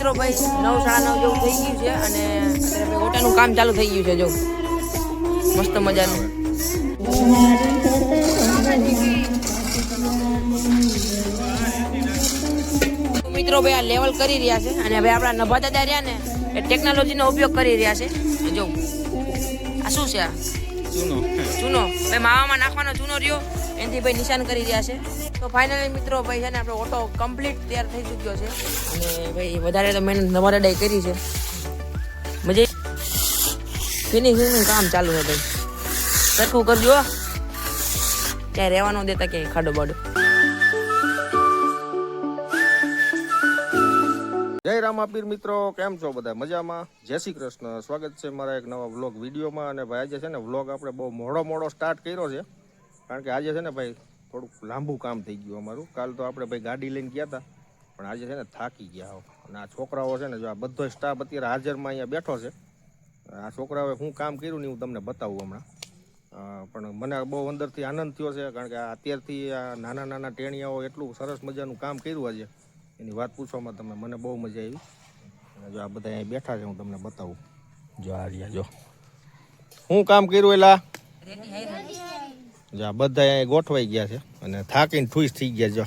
મિત્રો ભાઈ, નવ સાડા નવ જેવું થઈ ગયું છે અને અત્યારે કામ ચાલુ થઈ ગયું છે, જો. મસ્ત મજાનું. મિત્રો ભાઈ આ લેવલ કરી રહ્યા છે અને ભાઈ આપણા નભા દાદા રહ્યા ને એ ટેકનોલોજીનો ઉપયોગ કરી રહ્યા છે, જો. આ શું છે આ? ચૂનો ભાઈ માવામાં નાખવાનો ચૂનો રહ્યો. એનાથી ભાઈ નિશાન કરી રહ્યા છે. તો ફાઇનલી મિત્રો ભાઈ છે ને આપણો ઓટો કમ્પ્લીટ તૈયાર થઈ ચૂક્યો છે. અને ભાઈ વધારે તો મહેનત નવા દાદાએ કરી છે. મજે ફિનિશિંગનું કામ ચાલુ છે ભાઈ. સરખું કરજો. ક્યાંય રહેવાનો દેતા ક્યાંય ખાડો બાડો. જય રામાપીર મિત્રો, કેમ છો બધા? મજામાં? જય શ્રી કૃષ્ણ. સ્વાગત છે મારા એક નવા વ્લોગ વિડીયોમાં. અને ભાઈ, આજે છે ને વ્લોગ આપણે બહુ મોડો મોડો સ્ટાર્ટ કર્યો છે. કારણ કે આજે છે ને ભાઈ, થોડુંક લાંબુ કામ થઈ ગયું અમારું. કાલ તો આપણે ભાઈ ગાડી લઈને ગયા હતા પણ આજે છે ને થાકી ગયા અને આ છોકરાઓ છે ને, જો આ બધો સ્ટાફ અત્યારે હાજરમાં અહીંયા બેઠો છે. આ છોકરાઓએ હું કામ કર્યું ને હું તમને બતાવું હમણાં. પણ મને બહુ અંદરથી આનંદ થયો છે, કારણ કે અત્યારથી આ નાના નાના ટેણિયાઓ એટલું સરસ મજાનું કામ કર્યું આજે. એની વાત પૂછવામાં તમે મને બહુ મજા આવી. અને જો આ બધા અહીંયા બેઠા છે, હું તમને બતાવું. જો આ રહ્યા, જો. હું કામ કર્યું એલા? જો આ બધા અહીંયા ગોઠવાઈ ગયા છે અને થાકીને ઠુસ થઈ ગયા જો.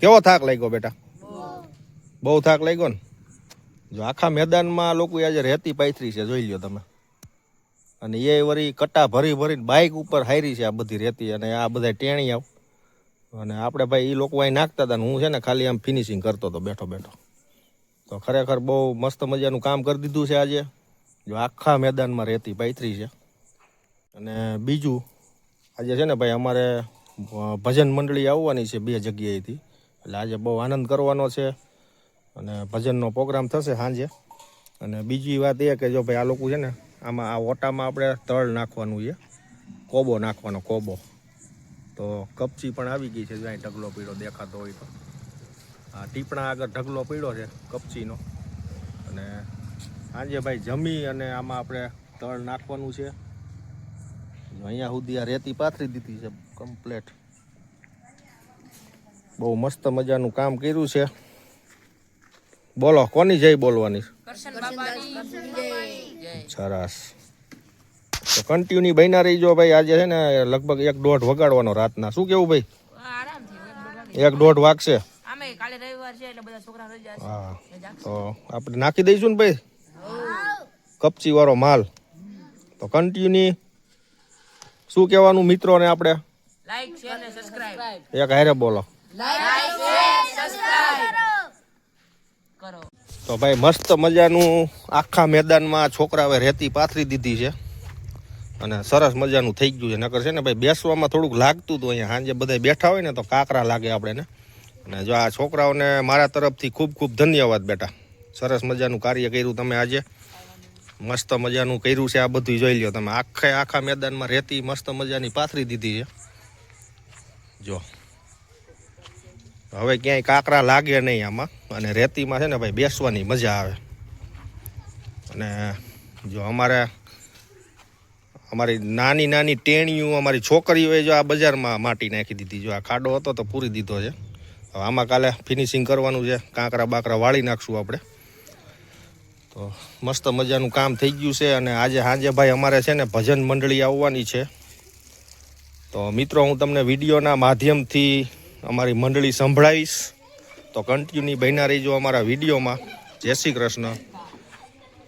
કેવો થાક લાગ્યો બેટા? બહુ થાક લાગ્યો ને? જો આખા મેદાનમાં લોકો આજે રહેતી પાથરી છે, જોઈ લ્યો તમે. અને એ વળી કટા ભરી ભરીને બાઇક ઉપર હારી છે આ બધી રહેતી અને આ બધા ટેણી આવ અને આપણે ભાઈ એ લોકો અહીં નાખતા હતા ને હું છે ને ખાલી આમ ફિનિશિંગ કરતો હતો બેઠો બેઠો. તો ખરેખર બહુ મસ્ત મજાનું કામ કરી દીધું છે આજે. જો આખા મેદાનમાં રેતી પાથરી છે. અને બીજું, આજે છે ને ભાઈ અમારે ભજન મંડળી આવવાની છે બે જગ્યાએથી. એટલે આજે બહુ આનંદ કરવાનો છે. અને ભજનનો પ્રોગ્રામ થશે સાંજે. અને બીજી વાત એ કે જો ભાઈ આ લોકો છે ને આમાં આ ઓટામાં આપણે તળ નાખવાનું છે. કોબો નાખવાનો, કોબો. તો કપચી પણ આવી ગઈ છે જો અહીં ઢગલો પીળો દેખાતો હોય તો. આ ટીપણા આગળ ઢગલો પીળો છે કપચીનો. અને સાંજે ભાઈ જમી અને આમાં આપણે તળ નાખવાનું છે. અહીંયા સુધી આ રેતી પાથરી દીધી છે કમ્પ્લેટ. બહુ મસ્ત મજાનું કામ કર્યું છે. બોલો કોની જય બોલવાની? સરસ. તો કન્ટિન્યુ બન્યા રહીજો ભાઈ. આજે છે ને લગભગ એક દોઢ વગાડવાનો રાતના. શું કેવું ભાઈ? એક દોઢ વાગશે. આમે છે છોકરા હા. તો આપણે નાખી દઈશું ને ભાઈ? કપચી વાળો માલ. તો કન્ટિન્યુ શું કહેવાનું મિત્રોને આપણે? એક હારે બોલો. તો ભાઈ મસ્ત મજાનું આખા મેદાનમાં છોકરાઓએ રેતી પાથરી દીધી છે. અને સરસ મજાનું થઈ ગયું છે. નકર છે ને ભાઈ, બેસવામાં થોડુંક લાગતું હતું અહીંયા. સાંજે બધા બેઠા હોય ને તો કાકરા લાગે આપણે ને અને જો આ છોકરાઓને મારા તરફથી ખૂબ ખૂબ ધન્યવાદ બેટા. સરસ મજાનું કાર્ય કર્યું તમે આજે. મસ્ત મજાનું કર્યું છે આ બધું જોઈ લ્યો તમે. આખે આખા મેદાનમાં રેતી મસ્ત મજાની પાથરી દીધી છે. જો. હવે ક્યાંય કાકરા લાગે નહીં આમાં. અને રેતીમાં છે ને ભાઈ, બેસવાની મજા આવે. અને જો અમારે અમારી નાની નાની ટેણીઓ, અમારી છોકરીઓએ જો આ બજારમાં માટી નાખી દીધી જો આ ખાડો હતો તો પૂરી દીધો છે. હવે આમાં કાલે ફિનિશિંગ કરવાનું છે. કાંકરા બાકરા વાળી નાખશું આપણે. તો મસ્ત મજાનું કામ થઈ ગયું છે અને આજે સાંજે ભાઈ અમારે છે ને ભજન મંડળી આવવાની છે. તો મિત્રો, હું તમને વિડીયોના માધ્યમથી અમારી મંડળી સંભળાવીશ. તો કન્ટિન્યુ બન્યા રહીજો અમારા વિડીયોમાં. જય શ્રી કૃષ્ણ.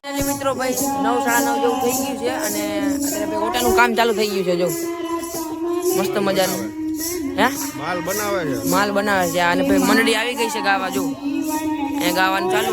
મિત્રો ભાઈ નવ સાડા નવ જેવું થઈ ગયું છે અને અત્યારે ઓટાનું કામ ચાલુ થઈ ગયું છે જો. મસ્ત મજાનું. હે? માલ બનાવે છે. માલ બનાવે છે અને ભાઈ મંડળી આવી ગઈ છે ગાવા જો. અહીંયા ગાવાનું ચાલુ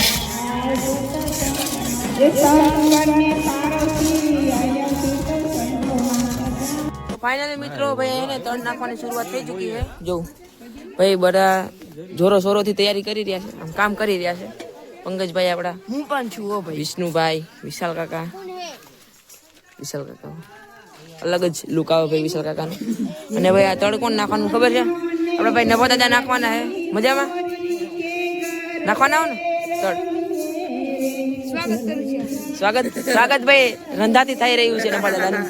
ફાઇનલી મિત્રો ભાઈ એને તળ નાખવાની શરૂઆત થઈ ચૂકી છે. જો ભાઈ બધા જોરો સોરોથી તૈયારી કરી રહ્યા છે આમ કામ કરી રહ્યા છે. પંકજભાઈ આપણા. હું પણ છું હો ભાઈ. વિષ્ણુભાઈ વિશાલ કાકા. વિશાલ કાકા. અલગ જ લુક આવે ભાઈ વિશાલ કાકાનો. અને ભાઈ આ તળ કોણ નાખવાનું ખબર છે? આપણે ભાઈ નવા દાદા નાખવાના હે મજામાં? નાખવાના આવો ને? તળ સ્વાગત સ્વાગત ભાઈ રંધાતી થઈ રહ્યું છે નવા દાદાનું.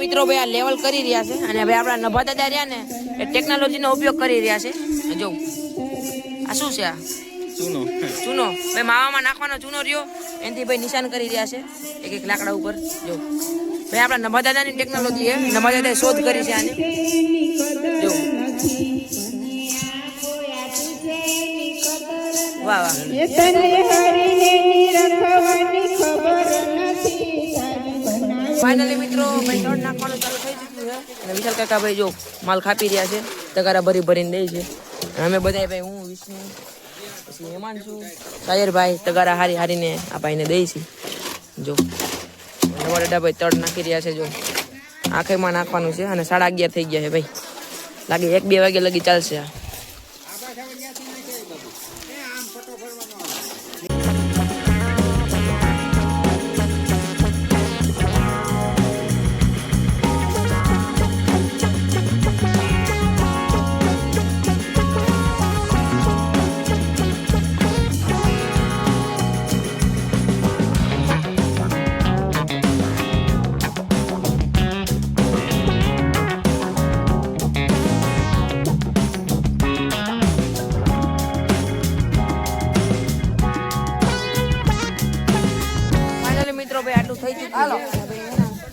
મિત્રો ભાઈ, આ લેવલ કરી રહ્યા છે અને ભાઈ આપણા નભા દાદા રહ્યા ને, એ ટેકનોલોજીનો ઉપયોગ કરી રહ્યા છે. જો, આ શું છે આ? ચૂનો ચૂનો ભાઈ માવામાં નાખવાનો ચૂનો રહ્યો. એનાથી ભાઈ નિશાન કરી રહ્યા છે. એક એક લાકડા ઉપર. જો. ભાઈ આપણા નભા દાદાની ટેકનોલોજી છે. નભા દાદાએ શોધ કરી છે આની. જો. વાહ વાહ. ફાઇનલી મિત્રો ભાઈ દોડ નાખવાનું ચાલુ થઈ ચૂક્યું છે. અને વિશાલ કાકા ભાઈ જો માલ ખાપી રહ્યા છે. તગારા ભરી ભરીને દે છે. અમે બધા ભાઈ હું વિષ્ણુ પછી હેમાંશુ સાયરભાઈ તગારા હારી હારીને આ ભાઈને દઈ છે. જો. નવા દાદા ભાઈ તડ નાખી રહ્યા છે, જો. આંખેમાં નાખવાનું છે અને સાડા અગિયાર થઈ ગયા છે, ભાઈ. લાગે એક બે વાગે લગી ચાલશે આ.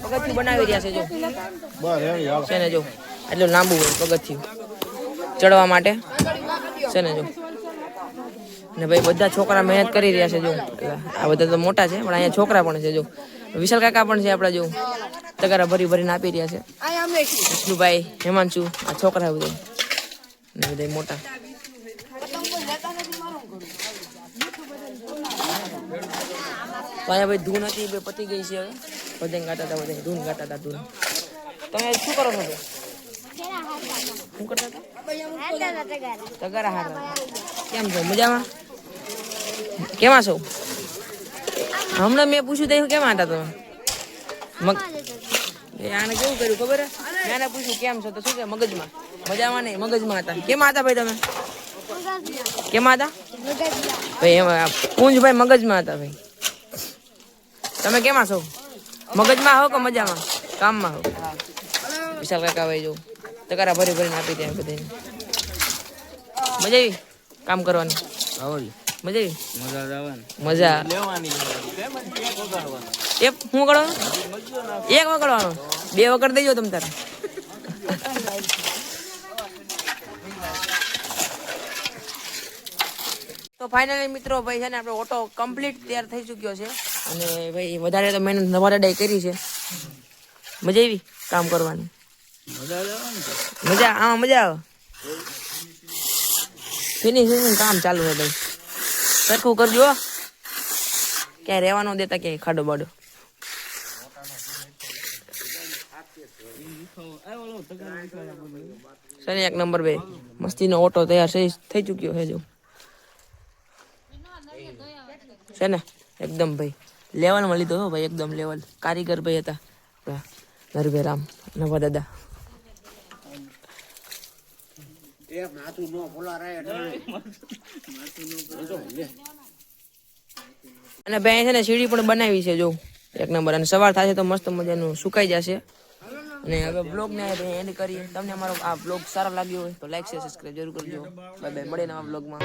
પગથિયું બનાવી રહ્યા છે જો. બસ છે ને જો આટલું લાંબુ હોય પગથિયું. ચડવા માટે. છે ને જો. ને ભાઈ બધા છોકરા મહેનત કરી રહ્યા છે જો. આ બધા તો મોટા છે પણ અહીંયા છોકરા પણ છે જો. વિશાલ કાકા પણ છે આપણા જો. તગારા ભરી ભરીને આપી રહ્યા છે. વિષ્ણુભાઈ હેમાંશુ આ છોકરા બધા. ને બધા મોટા. તો અહીંયા ભાઈ ધૂન હતી બે પતી ગઈ છે હવે. બધા ગાતા હતા વજન ધૂન ગાતા હતા ધૂન તમે શું કરો છો? શું કરતા હતા તગારા હારવા કેમ છો મજામાં કેમાં છો હમણાં મેં પૂછ્યું તો કેમ હતા તમે આને કેવું કર્યું ખબર મેં આને પૂછ્યું કેમ છો તો શું કે મગજમાં મજામાં નહીં મગજમાં હતા કેમાં હતા ભાઈ તમે કેમાં હતા ભાઈ એમાં પૂંજભાઈ મગજમાં હતા ભાઈ તમે કેમાં છો મગજમાં હો કે મજામાં? કામમાં હો વિશાલ કાકા ભાઈ જો. તકારા ભરી ભરીને આપી દે બધાને. મજા આવી કામ કરવાની? મજા આવી મજા. એક હું વગાડવાનું એક વગાડવાનો. બે વગર દેજો તમે તારે. તો ફાઇનલી મિત્રો ભાઈ છે ને આપણો ઓટો કમ્પ્લીટ તૈયાર થઈ ચૂક્યો છે. અને ભાઈ વધારે તો મહેનત નવારે ડાય કરી છે. મજા આવી કામ કરવાની? મજા આમાં મજા આવે. ફિનિશિંગ કામ ચાલુ છે ભાઈ. સરખું કરજો. ક્યાંય રહેવા ન દેતા ક્યાંય ખાડો બાડો. સની એક નંબર બે? મસ્તીનો ઓટો તૈયાર થઈ થઈ ચૂક્યો છે જો. છે ને એકદમ ભાઈ. લેવલમાં લીધો હો ભાઈ, એકદમ લેવલ. કારીગર ભાઈ હતા. નરભે રામ. નવા દાદા. અને ભાઈ છે ને, સીડી પણ બનાવી છે, જો. એક નંબર. અને સવાર થશે તો મસ્ત મજાનું સુકાઈ જશે. અને હવે બ્લોગ ને એન્ડ કરીએ. તમને અમારો આ બ્લોગ સારો લાગ્યો હોય તો લાઈક શેર સબસ્ક્રાઈબ જરૂર કરજો. બાય બાય મળીએ નવા બ્લોગમાં